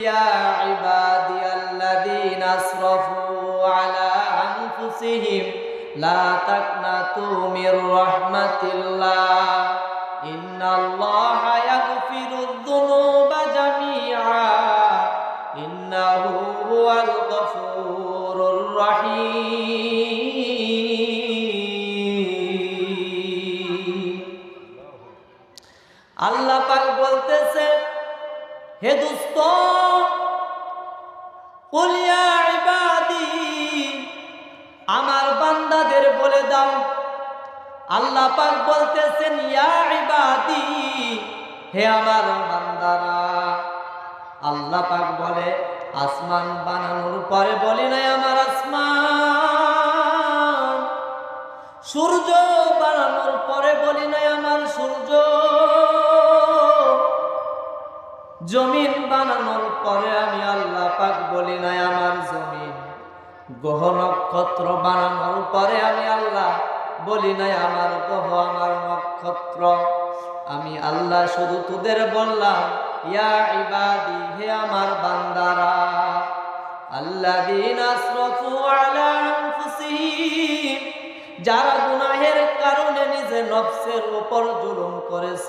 يا عبادي الذين اسرفوا على انفسهم لا تقنطوا من رحمة الله إن الله يغفر الذنوب جميعا إنه هو الغفور الرحيم আল্লাহ পাক বলতেছে হে দুস্ত আমার বান্দাদের বলে দাও। আল্লাহ পাক বলতেছেন হে আমার বান্দারা। আল্লাহ পাক বলে, আসমান বানানোর পরে বলি নাই আমার আসমান। সূর্য বানানোর জমিন বানানোর পরে আমি আল্লাহ পাক বলি, নাই, আমার জমিন। গ্রহ নক্ষত্র বানানোর পরে আমি আল্লাহ বলি, নাই, আমার গ্রহ আমার নক্ষত্র। আমি আল্লাহ শুধু তোদের বললাম, ইয়া ইবাদি, হে আমার বান্দারা, আল্লাযীনা আসরাফু আলা আনফুসিহিম, যারা গুনাহের কারণে নিজে নফসের উপর জুলুম করেছ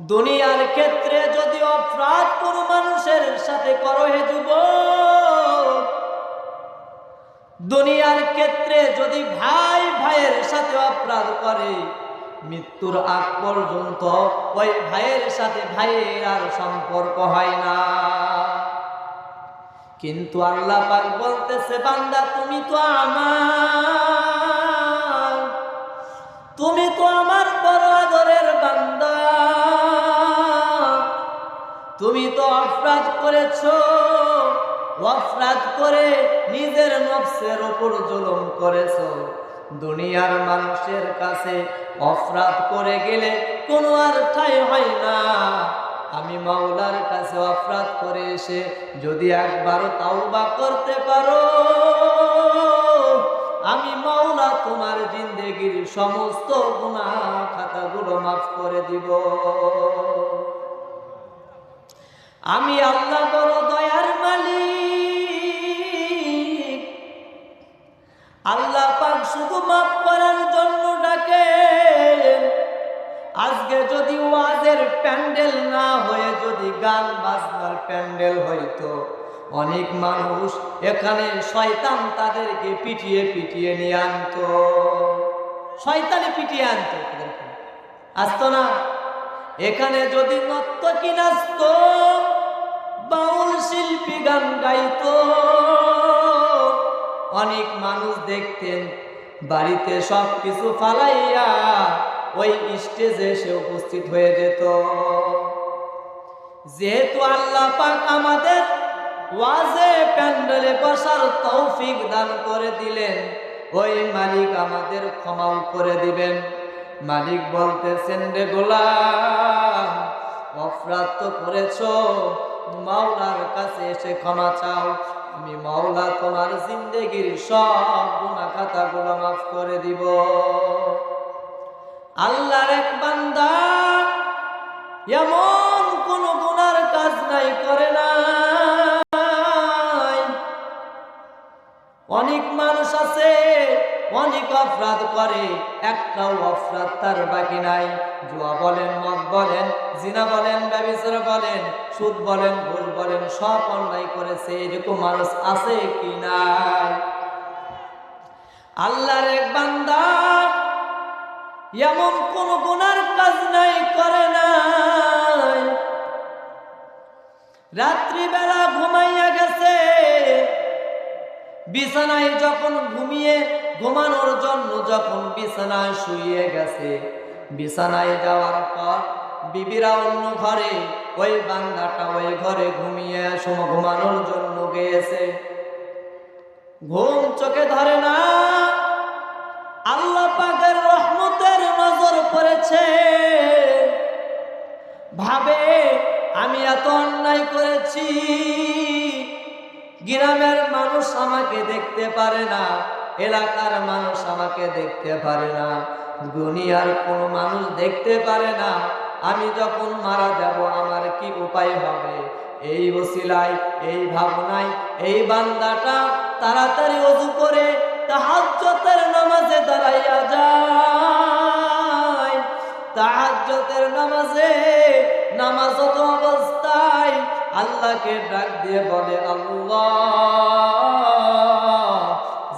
দুনিয়ার ক্ষেত্রে যদি অপরাধ কোনো মানুষের সাথে করো হে যুবক, দুনিয়ার ক্ষেত্রে যদি ভাই ভাইয়ের সাথে অপরাধ করে, মৃত্যুর আগ পর্যন্ত ওই ভাইয়ের সাথে ভাইয়ের আর সম্পর্ক হয় না। কিন্তু আল্লাহ পাক বলতেছে, বান্দা, তুমি তো আমার, তুমি তো আমার বড় আদরের বান্দা। অপরাধ করেছ? অপরাধ করে নিজের নফসের ওপর জুলুম করেছ। দুনিয়ার মানুষের কাছে অপরাধ করে গেলে কোনো আর ঠাই হয় না। আমি মাওলার কাছে অপরাধ করে এসে যদি একবার তাওবা করতে পারো, আমি মাওলা তোমার জিন্দেগির সমস্ত গুনাহ খাতাগুলো মাফ করে দিব। আমি আল্লাহ বড় দয়ার মালিক। আল্লাহ পাক শুধু মাফ করার জন্য ডাকে আজকে যদি ওয়াজের প্যান্ডেল না হয়ে, যদি গান বাজনার প্যান্ডেল হইতো, অনেক মানুষ এখানে শয়তান তাদেরকে পিটিয়ে পিটিয়ে নিয়ে আনতো। শয়তানে পিটিয়ে আনতো আসতো না? এখানে যদি নর্তকী নাচত বাউল শিল্পী গান গাইত। অনেক মানুষ দেখতেন, বাড়িতে সব কিছু ফালাইয়া ওই স্টেজে এসে উপস্থিত হয়ে যেত। যেহেতু আল্লাহ পাক আমাদের ওয়াজে, প্যান্ডেলে বসার তৌফিক দান করে দিলেন, ওই মালিক আমাদের ক্ষমাও করে দিবেন। মালিক বলতেছেন, রে গোলাম, অপরাধ তো করেছ। মাওলার কাছে এসে ক্ষমা চাও। আমি মাওলা তোমার জিন্দেগির সব গুণা খাতাগুলো মাফ করে দিব। আল্লাহর এক বান্দা এমন কোন গুনার কাজ নাই, করে না অনেক মানুষ আছে অনেক অপরাধ করে, একটাও অপরাধ তার বাকি নাই। জুয়া বলেন, মদ বলেন, জিনা বলেন, ব্যবচার বলেন, সুদ বলেন, ভুল বলেন, সব অন্যায় করেছে, এরকম মানুষ আছে কি নাই? আল্লাহর এক বান্দা এমন কোন গুনার কাজ নাই, করে নাই। রাত্রিবেলা ঘুমাইয়া গেছে। বিছানায় যখন ঘুমিয়ে ঘুমানোর জন্য যখন বিছানায় শুয়ে গেছে, বিছানায় যাওয়ার পর বিবিরা অন্য ঘরে, ওই বান্দাটা ওই ঘরে ঘুমিয়ে ঘুমানোর জন্য গিয়েছে ঘুম চোখে ধরে না, আল্লাহ পাকের রহমতের নজর পড়েছে। ভাবে, আমি এত অন্যায় করেছি। গ্রামের মানুষ আমাকে দেখতে পারে না, এলাকার মানুষ আমাকে দেখতে পারে না, দুনিয়ার কোনো মানুষ দেখতে পারে না। আমি যখন মারা যাব, আমার কি উপায় হবে? এই ওসিলায়, এই ভাবনায়, এই বান্দাটা তাড়াতাড়ি অজু করে তাহাজ্জতের নামাজে দাঁড়াইয়া যায়। তাহাজ্জতের নামাজে নামাজত অবস্থায় আল্লাহকে ডাক দিয়ে বলে, আল্লাহ,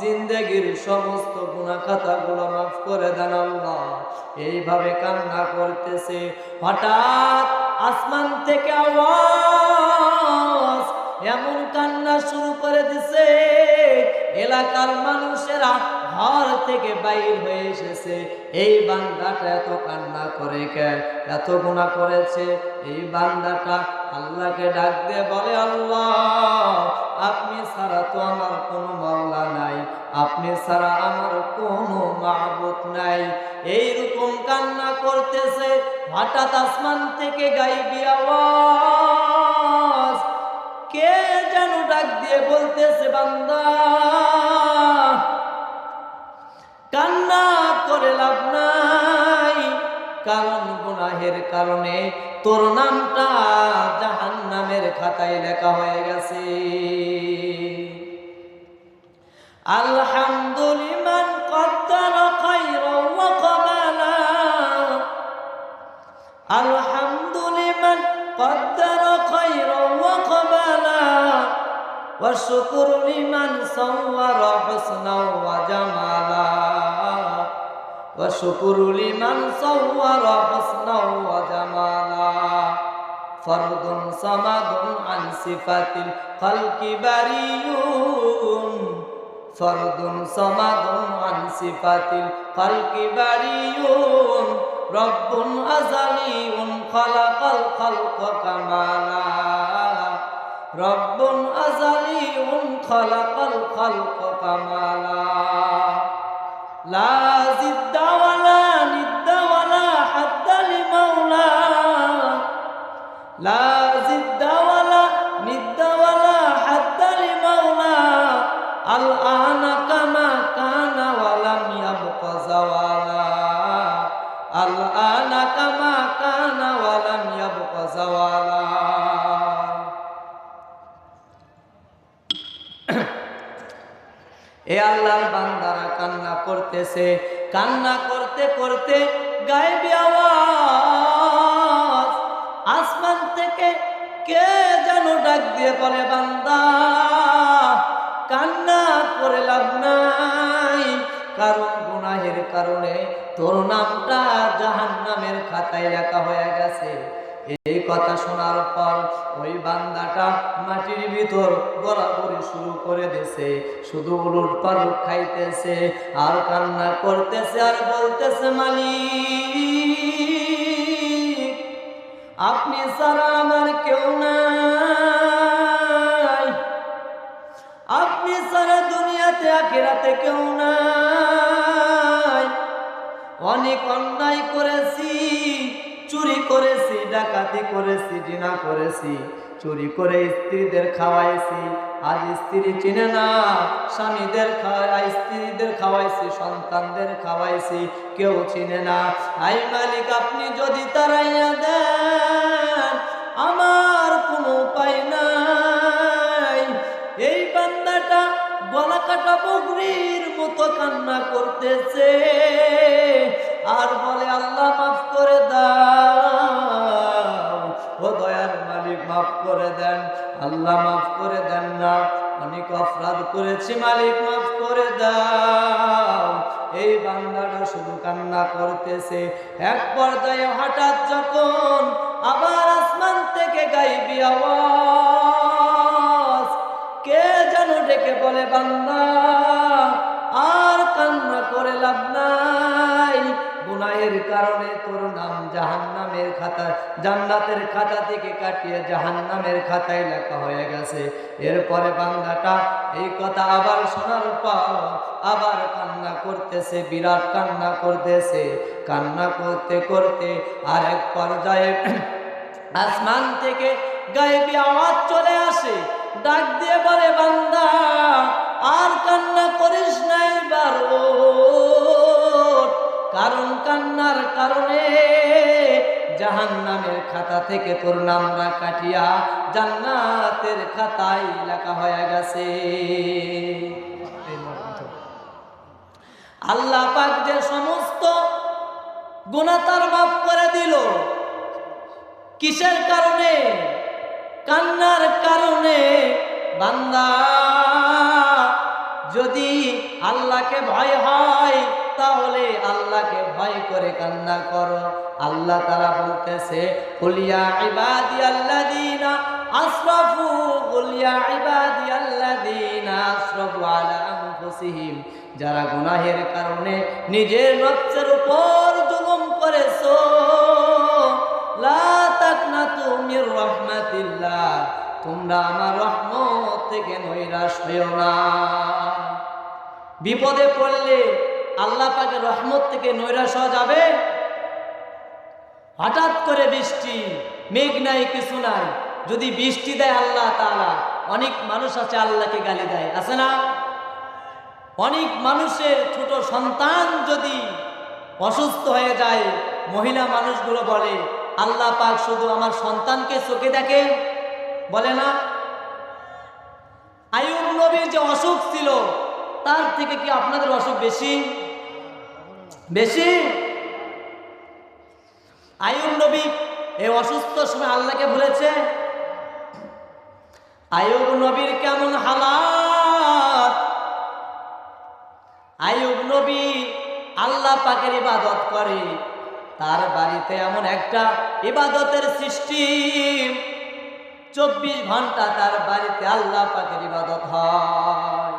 জিন্দেগির সমস্ত গুণা খাতাগুলো মাফ করে দেন আল্লাহ। এইভাবে কান্না করতেছে। হঠাৎ আসমান থেকে আওয়াজ, এমন কান্না শুরু করে দিছে এলাকার মানুষেরা ঘর থেকে বাইর হয়ে এসেছে। এই বান্দাটা এত কান্না করে কে? এত গুণা করেছে। এই বান্দাটা আল্লাহকে ডাক দিয়ে বলে, আল্লাহ, আপনি ছাড়া তো আমার কোনো মাওলা নাই। আপনি ছাড়া আমার কোনো মাহবুত নাই। এইরকম কান্না করতেছে। হঠাৎ আসমান থেকে গাইবি আওয়াজ, কে যেন ডাক দিয়ে বলতেছে, বান্দা, কান্না করে লাভ নাই। কারণ গুনাহের কারণে তোর নামটা জাহান নামের খাতায় লেখা হয়ে গেছে। আলহামদুলিমান কদ্দার আলহামদুলিমান কদ্দার لنا والشكر لمن صور حسنا وجمالا والشكر لمن صور حسنا وجمالا فرد صمد عن صفات الخلق بريء فرد صمد عن صفات الخلق بريء رب أزلي خلق الخلق كمالا رب أزلي خلق الخلق كمالا لا زد ولا আল্লাহর বান্দারা কান্না করতেছে। কান্না করতে করতে গায়েবী আওয়াজ, আসমান থেকে কে যেন ডাক দিয়ে বলে, বান্দা, কান্না করে লাভ নাই। কারণ গুনাহের কারণে তোর নামটা জাহান নামের খাতায় লেখা হয়ে গেছে। এই কথা শোনার পর ওই বান্দাটা মাটির ভিতর গড়াগড়ি শুরু করে দিছে শুধু উলুট পালুট খাইতেছে, আর কান্না করতেছে, আর বলতেছে, মালিক, আপনি ছাড়া আমার কেউ নাই। আপনি ছাড়া দুনিয়াতে, আখেরাতে কেউ নাই। অনেক অন্যায় করেছি চুরি করেছি, ডাকাতি করেছি, জিনা করেছি, চুরি করে স্ত্রীদের খাওয়াইছি। আজ স্ত্রী চিনে না, স্বামীদের খাওয়াই স্ত্রীদের খাওয়াইছি, সন্তানদের খাওয়াইছি, কেউ চিনে না। আই মালিক, আপনি যদি তারাইয়া দেন, আমার কোনো উপায় নাই। এই বান্দাটা গলা কাটা বকরির মতো কান্না করতেছে। আর বলে, আল্লাহ মাফ করে মাফ করে দেন। আল্লাহ মাফ করে দেন না। অনেক অপরাধ করেছি, মালিক মাফ করে দাও। এই বান্দাটা শুধু কান্না করতেছে। এক পর্যায়ে হঠাৎ যখন আবার আসমান থেকে গাইবি আওয়াজ, কে যেন ডেকে বলে, বান্দা, আর কান্না করে লাভ গুনাহের কারণে তোর নাম জাহান্নামের খাতা জান্নাতের খাতা থেকে কাটিয়ে জাহান্নামের খাতায় লেখা হয়ে গেছে। এরপরে বান্দাটা এই কথা আবার শোনার পর আবার কান্না করতেছে, বিরাট কান্না করতেছে। কান্না করতে করতে আর এক পর্যায়ে আসমান থেকে গায়েবী আওয়াজ চলে আসে। ডাক দিয়ে বলে, বান্দা থেকে তোর নামরা কাটিয়া জান্নাতের খাতায় লেখা হয়ে গেছে। আল্লাহ পাক যে সমস্ত গুণা তার মাফ করে দিল। কিসের কারণে? কান্নার কারণে। বান্দা, যদি আল্লাহকে ভয় হয় তাহলে আল্লাহকে ভয় করে কান্না করো। আল্লাহ তারা বলতেছে যারা গুনাহের কারণে নিজের নফসের উপর জুলুম করেছ, লা তাকনাতু মির তোমরা আমার রহমত থেকে নৈরাশ হইও না। বিপদে পড়লে আল্লাহ পাকে রহমত থেকে নৈরাশ যাবে। হঠাৎ করে বৃষ্টি, মেঘ নাই, কিছু নাই। যদি বৃষ্টি দেয় আল্লাহ তাআলা, অনেক মানুষ আছে আল্লাহকে গালি দেয়, আছে না? অনেক মানুষের ছোট সন্তান যদি অসুস্থ হয়ে যায়, মহিলা মানুষগুলো বলে, আল্লাহ পাক শুধু আমার সন্তানকে চোখে দেখে? বলে না। আয়ুব নবীর যে অসুখ ছিল, তার থেকে কি আপনাদের অসুখ বেশি? বেশি? আয়ুব নবী এই অসুস্থ সময় আল্লাহকে ভুলেছে আয়ুব নবীর কেমন হালাত? আয়ুব নবী আল্লাহ পাকের ইবাদত করে, তার বাড়িতে এমন একটা ইবাদতের সৃষ্টি। চব্বিশ ঘণ্টা তার বাড়িতে আল্লাহ পাকের ইবাদত হয়।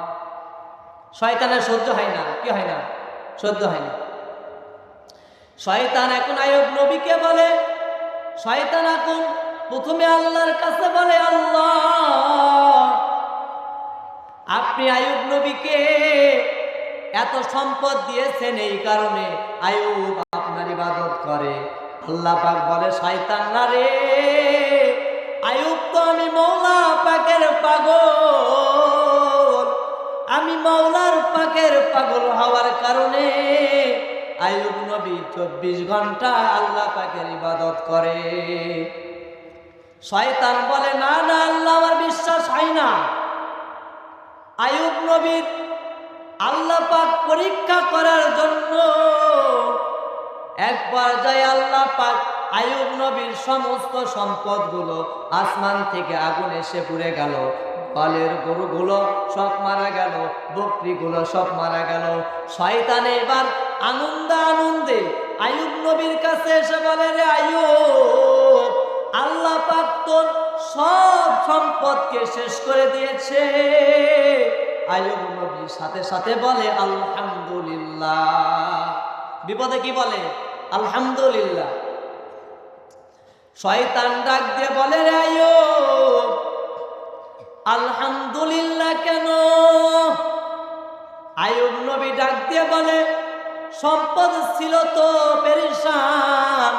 শয়তানের সহ্য হয় না, কি হয় না? সহ্য হয় না। শয়তান এখন আয়ুব নবীকে বলে, শয়তান এখন প্রথমে আল্লাহর কাছে বলে, আল্লাহ, আপনি আয়ুব নবীকে এত সম্পদ দিয়েছেন এই কারণে আয়ুব আপনার ইবাদত করে। আল্লাহ পাক বলে, শয়তান না রে, আয়ুব তো আমি মৌলা পাকের পাগল। আমি মৌলার পাকের পাগল হওয়ার কারণে আয়ুব নবী চব্বিশ ঘণ্টা আল্লাহ পাকের ইবাদত করে। শয়তান বলে, না না, আল্লাহ আমার বিশ্বাস হয় না। আয়ুব নবীর আল্লাহ পাক পরীক্ষা করার জন্য এক পর্যায়ে আল্লাহ পাক আয়ুব নবীর সমস্ত সম্পদগুলো আসমান থেকে আগুন এসে পুড়ে গেল। কলের গরুগুলো সব মারা গেল, বকরিগুলো সব মারা গেল। শয়তানে এবার আনন্দ আনন্দে আয়ুব নবীর কাছে এসে বলে, রে আয়ুব আল্লাহ পাক তোর সব সম্পদকে শেষ করে দিয়েছে। আয়ুব নবীর সাথে সাথে বলে, আলহামদুলিল্লাহ। বিপদে কি বলে? আলহামদুলিল্লাহ। শয়তান ডাক দিয়ে বলে, রে আয়ুব আলহামদুলিল্লাহ কেন? আয়ুব নবী ডাক দিয়ে বলে, সম্পদ ছিল তো পেরিসান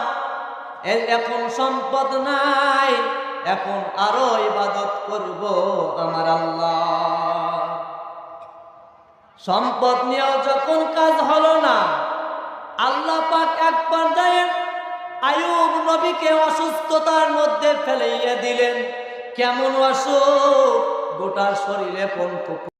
এখন সম্পদ নাই, এখন আরও ইবাদত করব আমার আল্লাহ। সম্পদ নিয়েও যখন কাজ হলো না, আল্লাহ পাক এক পর্যায়ে আয়ুব নবীকে অসুস্থতার মধ্যে ফেলাইয়া দিলেন। কেমন আসো গোটা শরীরে পঙ্ক